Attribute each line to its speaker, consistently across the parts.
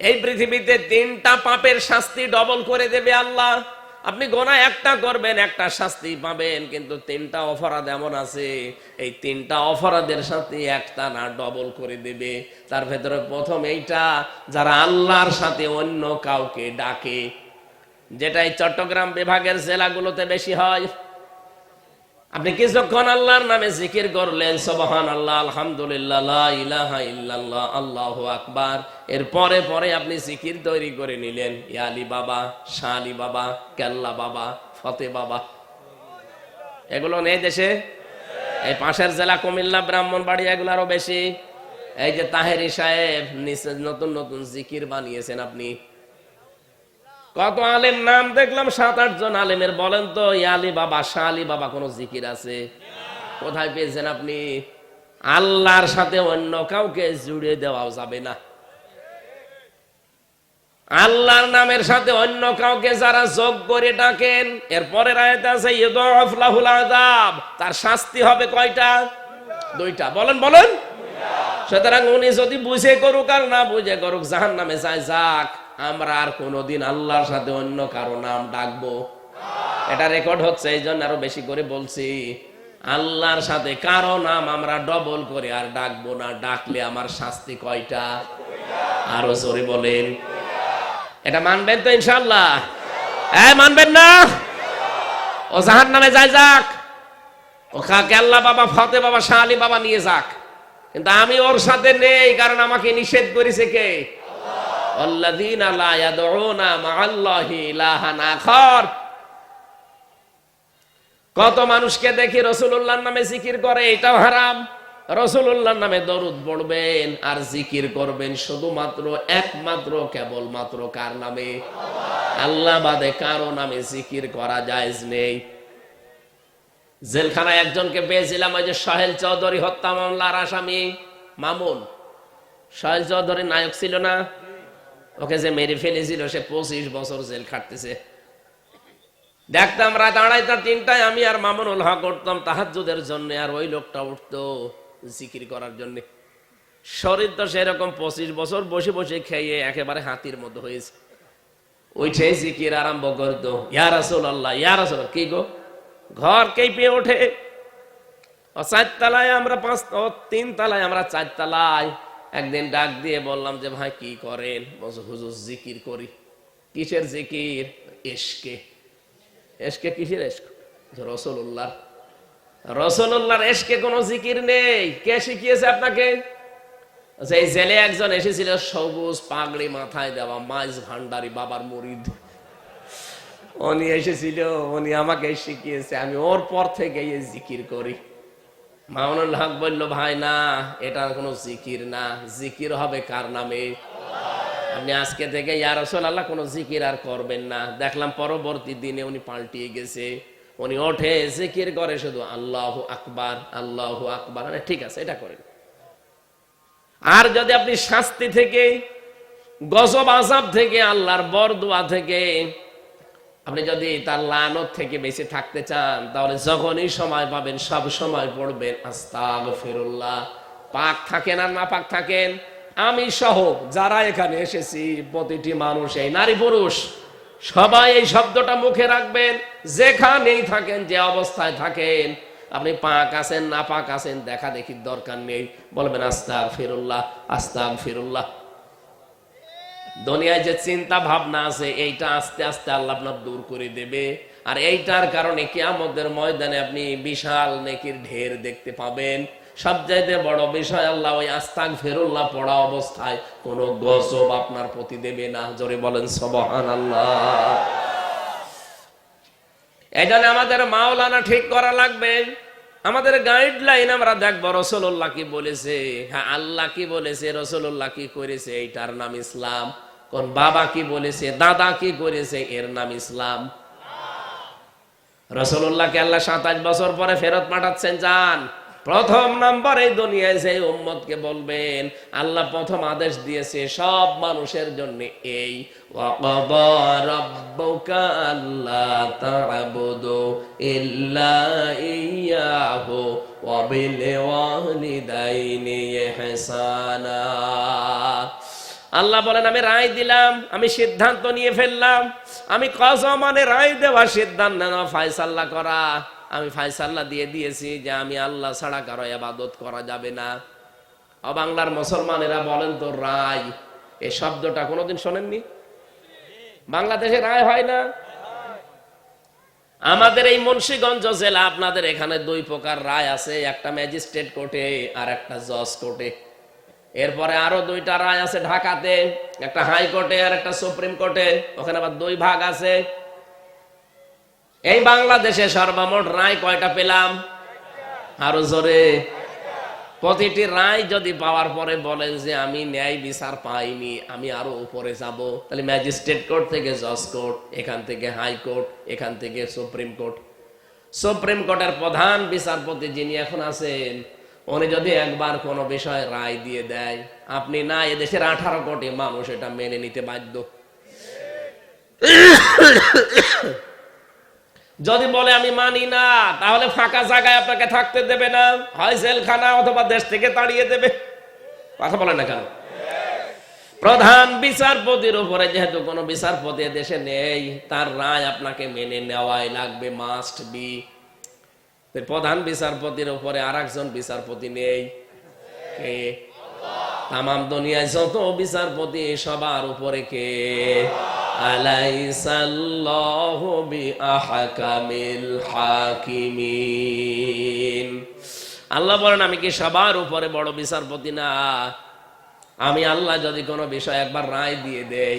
Speaker 1: এই পৃথিবীতে তিনটা পাপের শাস্তি ডবল করে দেবে আল্লাহ। আপনি গোনা একটা করবেন, একটা শাস্তি পাবেন, কিন্তু তিনটা অপরাধ এমন আছে, এই তিনটা অপরাধের সাথে একটা না ডবল করে দেবে। তার ভেতরে প্রথম এইটা, যারা আল্লাহর সাথে অন্য কাউকে ডাকে যেটা এই চট্টগ্রাম বিভাগের জেলাগুলোতে বেশি হয় আপনি কিছুক্ষণ আল্লাহর নামে জিকির করলেন সবহান আল্লাহ আলহামদুলিল্লাহ ইল্লাল্লাহ, আল্লাহ আকবার। এর পরে পরে আপনি জিকির তৈরি করে নিলেন ইয়ালি বাবা, শাহ বাবা, কেল্লা বাবা, ফতে বাবা। এগুলো নেই দেশে? এই পাশের জেলা কুমিল্লা, ব্রাহ্মণবাড়ি, এগুলো আরও বেশি। এই যে তাহেরি সাহেব, নিচে নতুন নতুন জিকির বানিয়েছেন আপনি। কত আলেম নাম দেখলাম, সাত, আট জন আলেমের। বলেন তো ইয়ালি বাবা শাহ আলী বাবা কোন জিকির আছে? কোথায় পেয়েছেন আপনি? আল্লাহর সাথে অন্য কাউকে জুড়ে দেওয়াও যাবে না। আল্লাহর নামের সাথে অন্য কাউকে যারা যোগ করে ডাকেন এরপরে আছে তার শাস্তি হবে কয়টা? দুইটা। বলেন বলেন। সুতরাং উনি যদি বুঝে করুক আর না বুঝে করুক জাহান নামে যায় যাক। আমরা আর কোনোদিন আল্লাহর সাথে অন্য কারও নাম ডাকবো। এটা রেকর্ড হচ্ছে এই জন্য আরও বেশি করে বলছি। আল্লাহর সাথে কারও নাম আমরা ডবল করে আর ডাকবো না। ডাকলে আমার শাস্তি কয়টা? আরও জোরে বলেন। এটা মানবেন তো ইনশাল্লাহ হ্যাঁ মানবেন না? ও জাহান নামে যায় যাক। ও কাকে আল্লাহ বাবা, ফতে বাবা শাহ আলী বাবা নিয়ে যাক। কিন্তু আমি ওর সাথে নেই, কারণ আমাকে নিষেধ করেছে কে? কত মানুষকে দেখি রসুল্লাহর নামে জিকির করে, এটাও হারাম। রসুল্লাহর নামে দরুদ পড়বেন আর জিকির করবেন শুধুমাত্র, একমাত্র, কেবলমাত্র কার নামে? আল্লাহ বাদে কারও নামে জিকির করা জায়েজ নেই। জেলখানায় একজনকে পেয়েছিলাম, ওই যে সোহেল চৌধুরী হত্যা মামলার আসামি। মামুন। সোহেল চৌধুরী নায়ক ছিল না? ওকে যে মেরে ফেলেছিল, সে পঁচিশ বছর জেল খাটতেছে। দেখতাম রাত আড়াইটা, তিনটায় আমি আর মামুনুল হক উঠতাম তাহাজুদের জন্য, আর ওই লোকটা উঠতো জিকির করার জন্য। শরীর তো সেরকম পঁচিশ বছর বসে বসে খেয়ে একেবারে হাতির মতো হয়েছে। ওইঠে জিকির আরম্ভ করতো ইয়ার আসল আল্লাহ ইয়ার আসল কি গো? ঘর কেঁপে ওঠে। ও চারতলায় আমরা পাঁচ তিন তালায় আমরা চারতলায় একদিন ডাক দিয়ে বললাম যে ভাই কি করেন? বলছে হুজুর জিকির করি। কিসের জিকির? এসকে এসকে কিসের এসক রসুল্লাহ রসুল্লাহর এসকে কোনো জিকির নেই। কে শিখিয়েছে আপনাকে? আচ্ছা, এই জেলে একজন এসেছিল সবুজ পাগড়ি মাথায় দেওয়া মাইজ ভান্ডারি বাবার মরিদ উনি এসেছিল উনি আমাকে শিখিয়েছে আমি ওর পর থেকে জিকির করি। মামুনুল হক বলল, ভাই, না এটা কোনো জিকির না। জিকির হবে কার নামে? আপনি আজকে থেকে ইয়া রসুল আল্লাহ কোনো জিকির আর করবেন না। দেখলাম পরবর্তী দিনে উনি পাল্টিয়ে গেছে। উনি ওঠে, জিকির করে শুধু আল্লাহ আকবার আল্লাহ আকবার। আরে, ঠিক আছে, এটা করেন। আর যদি আপনি শাস্তি থেকে, গজব আজাব থেকে, আল্লাহর বরদোয়া থেকে আপনি যদি তার লানত থেকে বেঁচে থাকতে চান, তাহলে যখনই সময় পাবেন, সব সময় পড়বেন। আস্তাগ ফিরুল্লাহ পাক থাকেন আর না পাক থাকেন? আমি সহ যারা এখানে এসেছি, প্রতিটি মানুষ, এই নারী পুরুষ, সবাই এই শব্দটা মুখে রাখবেন। যেখানেই থাকেন, যে অবস্থায় থাকেন, আপনি পাক আছেন, না পাক আছেন, দেখা দেখির দরকার নেই। বলবেন আস্তাগ ফিরুল্লাহ আস্তাগ ফিরুল্লাহ দুনিয়ায় যে চিন্তা ভাবনা আছে, এইটা আস্তে আস্তে আল্লাহ আপনার দূর করে দেবে। আর এইটার কারণে কিয়ামতের ময়দানে আপনি বিশাল নেকির ঢের দেখতে পাবেন। সবচাইতে বড় বিষয় আল্লাহ ওই আস্তাক ফেরুল্লাহ পড়া অবস্থায় কোনো গজব আপনার প্রতি দেবে না। জোরে বলেন সবহান আল্লাহ এই আমাদের মাওলানা ঠিক করা লাগবে। আমাদের গাইডলাইন আমরা দেখব রসুল্লাহ কি বলেছে? হ্যাঁ আল্লাহ কি বলেছে রসুল্লাহ কি করেছে, এইটার নাম ইসলাম। কোন বাবা কি বলেছে, দাদা কি করেছে, এর নাম ইসলাম। রসুল্লাহকে আল্লাহ সাতাশ বছর পরে ফেরত পাঠাচ্ছেন, যান। প্রথম নাম্বার এই দুনিয়ায় যে উম্মতকে বলবেন, আল্লাহ প্রথম আদেশ দিয়েছে, সব মানুষের জন্য এই ওয়াকাদা আল্লাহ বলেন, আমি রায় দিলাম, আমি সিদ্ধান্ত নিয়ে ফেললাম। আমি কসম মানে রায় দেওয়া সিদ্ধান্ত নেওয়া ফায়সাল্লা করা। আমি ফায়সাল্লা দিয়ে দিয়েছি যে আমি আল্লাহ ছাড়া কারও আবাদত করা যাবে না। বাংলার মুসলমানেরা বলেন তো, রায়। এই শব্দটা কোনোদিন শোনেননি? বাংলাদেশে রায় হয় না? আমাদের এই মুন্সিগঞ্জ জেলা, আপনাদের এখানে দুই প্রকার রায় আছে, একটা ম্যাজিস্ট্রেট কোর্টে আর একটা জজ কোর্টে। এরপরে আরও দুইটা রায় আছে ঢাকাতে, একটা হাইকোর্টে আর একটা সুপ্রিম কোর্টে, ওখানে আবার দুই ভাগ আছে। এই বাংলাদেশে সর্বমোট রায় কয়টা পেলাম? আরও জোরে। প্রতিটি রায় যদি পাওয়ার পরে বলেন যে আমি ন্যায় বিচার পাইনি, আমি আরও উপরে যাব। তাহলে ম্যাজিস্ট্রেট কোর্ট থেকে জজ কোর্ট, এখান থেকে হাইকোর্ট এখান থেকে সুপ্রিম কোর্ট। সুপ্রিম কোর্টের প্রধান বিচারপতি যিনি এখন আছেন উনি যদি একবার কোনো বিষয়ে রায় দিয়ে দেয়, আপনি না এদেশের আঠারো কোটি মানুষ এটা মেনে নিতে বাধ্য। যদি বলে আমি মানি না, তাহলে ফাঁকা জায়গায় আপনাকে থাকতে দেবে না, হয় জেলখানা অথবা দেশ থেকে তাড়িয়ে দেবে। কথা বলে না কেন? প্রধান বিচারপতির উপরে যেহেতু কোনো বিচারপতি দেশে নেই, তার রায় আপনাকে মেনে নেওয়াই লাগবে মাস্ট বি প্রধান বিচারপতির উপরে আর একজন বিচারপতি নেই। তাম দুনিয়ায় যত বিচারপতি সবার উপরে কে? আল্লাহ বলেন, আমি কি সবার উপরে বড় বিচারপতি না? আমি আল্লাহ যদি কোনো বিষয় একবার রায় দিয়ে দেই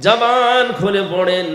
Speaker 1: জবান খুলে পড়েন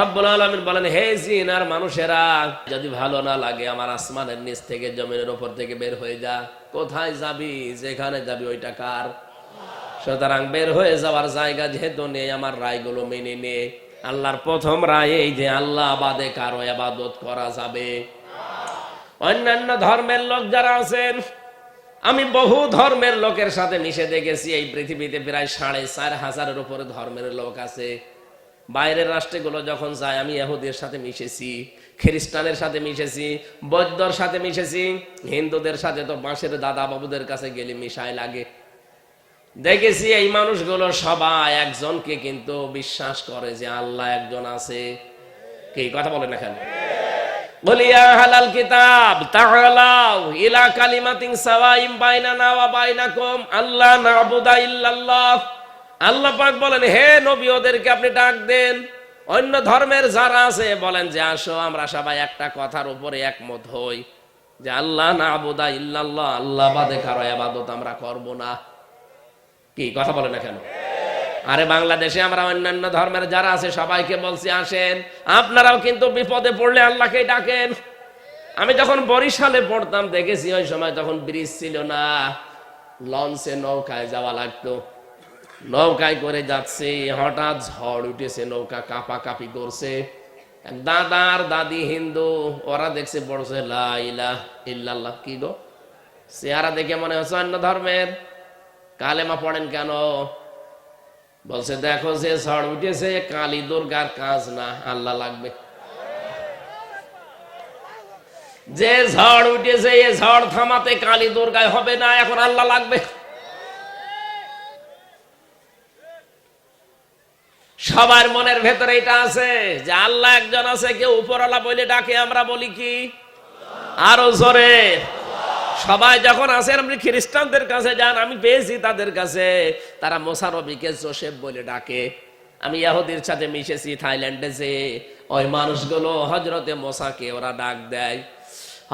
Speaker 1: রব্বুল আলামিন বলেন, হে জিন আর মানুষেরা, যদি ভালো না লাগে, আমার আসমানের নিচ থেকে, জমিনের উপর থেকে বের হয়ে যা। কোথায় যাবি? যেখানে যাবি, ওইটা কার? সুতরাং বের হয়ে যাওয়ার জায়গা যেহেতু নেই, আমার রায়গুলো মেনে নে। আল্লাহর প্রথম রায় এই যে আল্লাহ আবাদে কারও আবাদত করা যাবে। অন্যান্য ধর্মের লোক যারা আছেন, আমি বহু ধর্মের লোকের সাথে মিশে দেখেছি, এই পৃথিবীতে প্রায় সাড়ে চার হাজারের উপরে ধর্মের লোক আছে। বাইরের রাষ্ট্রগুলো যখন যায়, আমি এহুদের সাথে মিশেছি খ্রিস্টানের সাথে মিশেছি, বৌদ্ধর সাথে মিশেছি, হিন্দুদের সাথে তো বাঁশের দাদা বাবুদের কাছে গেলে মিশাই লাগে। দেখেছি এই মানুষগুলো সবাই একজনকে কিন্তু বিশ্বাস করে যে আল্লাহ একজন আছে। কি? কথা বলে না আল্লাহ অন্য ধর্মের যারা আছে, বলেন যে, আসো, আমরা সবাই একটা কথার উপরে একমত হই যে আল্লাহ নাবুদা ইল্লাল্লাহ, আল্লাহ বাদে কারও ইবাদত আমরা করব না। কি, কথা বলে না কেন? আরে বাংলাদেশে আমরা অন্যান্য ধর্মের যারা আছে, সবাইকে বলছি, আসেন। আপনারাও কিন্তু বিপদে পড়লে আল্লাহকে ডাকেন। আমি যখন বরিশালে পড়তাম, দেখেছি ওই সময় তখন ব্রিজ ছিল না। লঞ্চে নৌকায় যাওয়া লাগতো। নৌকায় করে যাচ্ছে, হঠাৎ ঝড় উঠেছে, নৌকা কাপা কাপি করছে দাদার দাদি হিন্দু, ওরা দেখছে পড়ছে লাইলা ইল্লাল্লাহ। কি গো? চেহারা দেখে মনে হচ্ছে অন্য ধর্মের। কালেমা পড়েন কেন? বলছে, দেখো যে ঝড় উঠেছে, কালী দুর্গার কাজ না, আল্লাহ লাগবে। যে ঝড় উঠেছে, এ ঝড় থামাতে কালী দুর্গায় হবে না, এখন আল্লাহ লাগবে। সবার মনের ভেতরে এটা আছে যে আল্লাহ একজন আছে, কেউ উপরওয়ালা বলে ডাকে, আমরা বলি কি? আরও জোরে। সবাই যখন আসেন আপনি খ্রিস্টানদের কাছে যান, আমি পেয়েছি তাদের কাছে। তারা মোসারবিকে জোসেফ বলে ডাকে। আমি ইয়াহুদির সাথে মিশেছি, থাইল্যান্ডে যে ওই মানুষগুলো হজরতে মোসাকে ওরা ডাক দেয়।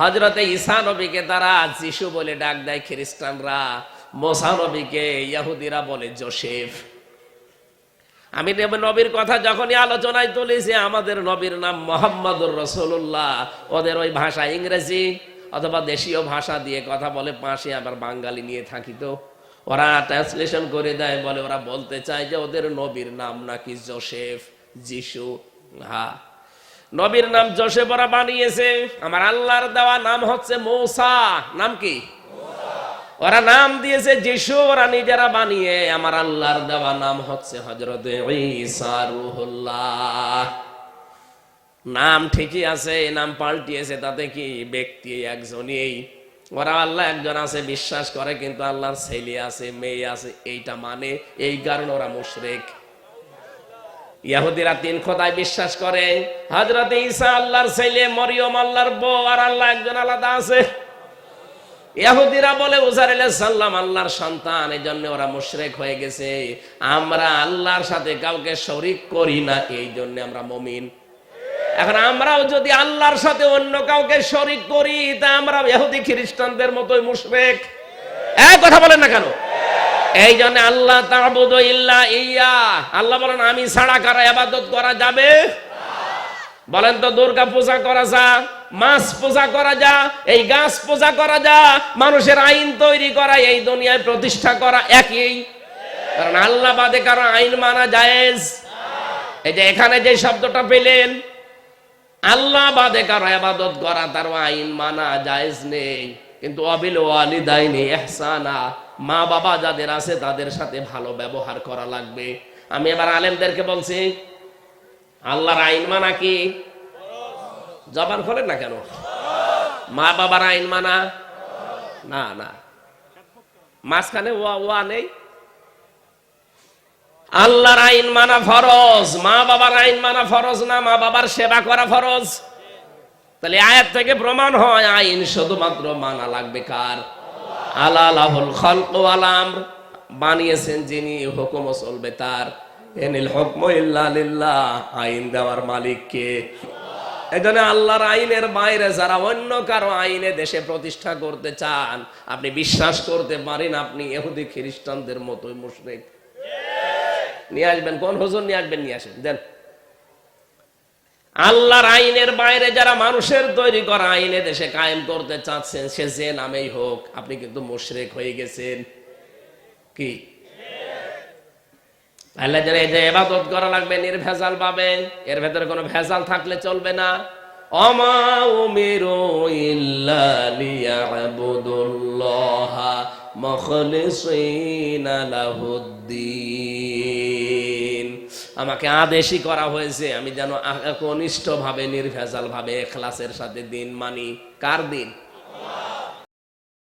Speaker 1: হজরতে ঈসা নবীকে তারা যিশু বলে ডাক দেয়, খ্রিস্টানরা। মোসা নবীকে ইয়াহুদিরা বলে জোসেফ। আমি নবীর কথা যখনই আলোচনায় তুলেছি, আমাদের নবীর নাম মোহাম্মদুর রসুল্লাহ ওদের ওই ভাষা ইংরেজি। অথবা দেশীয় ভাষা দিয়ে কথা বলে পাশে আবার বাঙালি নিয়ে থাকি তো। ওরা ট্রান্সলেশন করে দেয়, বলে ওরা বলতে চায় যে ওদের নবীর নাম নাকি জোসেফ, যিশু হ্যাঁ নবীর নাম জোসেফ ওরা বানিয়েছে। আমার আল্লাহর দেওয়া নাম হচ্ছে মৌসা। নাম কি? ওরা নাম দিয়েছে যিশু, ওরা নিজেরা বানিয়ে। আমার আল্লাহর দেওয়া নাম হচ্ছে হজরত রুহুল্লাহ। নাম ঠিকই আছে নাম পাল্টিয়েছে তাতে কি ব্যক্তি একজনই ওরা আল্লাহ একজন আছে, বিশ্বাস করে, কিন্তু আল্লাহর ছেলে আছে, মেয়ে আছে, এইটা মানে এই কারণে ওরা মুশরেক। ইয়াহুদিরা তিন খোদায় বিশ্বাস করে হজরত ঈসা আল্লাহর ছেলে, মরিয়ম আল্লাহর বউ, আর আল্লাহ একজন আলাদা আছে। ইহুদিরা বলে, উজার সাল্লাম আল্লাহর সন্তান এই জন্য ওরা মুশরেক হয়ে গেছে। আমরা আল্লাহর সাথে কাউকে শরিক করি না এই জন্য আমরা মমিন। এখন আমরাও যদি আল্লাহর সাথে অন্য কাউকে শরিক করি, তা আমরা ইহুদি খ্রিস্টানদের মতোই মুশরেক। এক কথা বলেন না কেন? এই জন্য আল্লাহ ইল্লা ইয়া। আল্লাহ বলেন, আমি ছাড়া কারা ইবাদত করা যাবে বলেন তো, দুর্গা পূজা করা যা, মাছ পূজা করা যা, এই গাছ পূজা করা যা, মানুষের আইন তৈরি করা, এই দুনিয়ায় প্রতিষ্ঠা করা একই। কারণ আল্লাহ বাদে কারও আইন মানা জায়েজ। এই যে এখানে যে শব্দটা পেলেন আল্লাহ বাদে কারও আবাদত করা তার আইন মানা জায়েজ নেই। কিন্তু অবিল ওয়ালিদাইনি এহসানা মা বাবা যাদের আছে তাদের সাথে ভালো ব্যবহার করা লাগবে। আমি এবার আলেমদেরকে বলছি, আল্লাহর আইন মানা কি? জবান খোলেন না কেন? মা বাবার আইন মানা? না না। মাঝখানে ওয়া ওয়া নেই। আল্লাহর আইন মানা ফরজ, মা বাবার আইন মানা ফরজ না, মা বাবার সেবা করা ফরজ। তাহলে আয়াত থেকে প্রমাণ হয়, আইন শুধুমাত্র মানা লাগবে কার? আলালাহুল বানিয়েছেন যিনি, হুকুম চলবে তার। এনিল হুকম ইল্লা লিল্লাহ। আইন দেওয়ার মালিক কে? এজন্য আল্লাহর আইনের বাইরে যারা অন্য কারও আইনে দেশে প্রতিষ্ঠা করতে চান, আপনি বিশ্বাস করতে পারেন আপনি এহুদি খ্রিস্টানদের মতোই মুশরিক। নিয়ে আসবেন, কোন হুজুর নিয়ে আসবেন, নিয়ে আসেন। দেন। আল্লাহর আইনের বাইরে যারা মানুষের তৈরি করা আইনে দেশে কায়েম করতে চাচ্ছেন, সে যে নামেই হোক, আপনি কিন্তু মুশরেক হয়ে গেছেন। কি? আল্লাহ জানে, এই যে এবাদত করা লাগবে, নির্ভেজাল পাবে এর ভেতরে কোনো ভেজাল থাকলে চলবে না। অমা উমিরু ইল্লা লিয়াবুদুল্লাহা। আমাকে আদেশই করা হয়েছে, আমি যেন কনিষ্ঠভাবে ভাবে নির্ভেজাল ভাবে এখলাসের সাথে দিন মানি। কার দিন?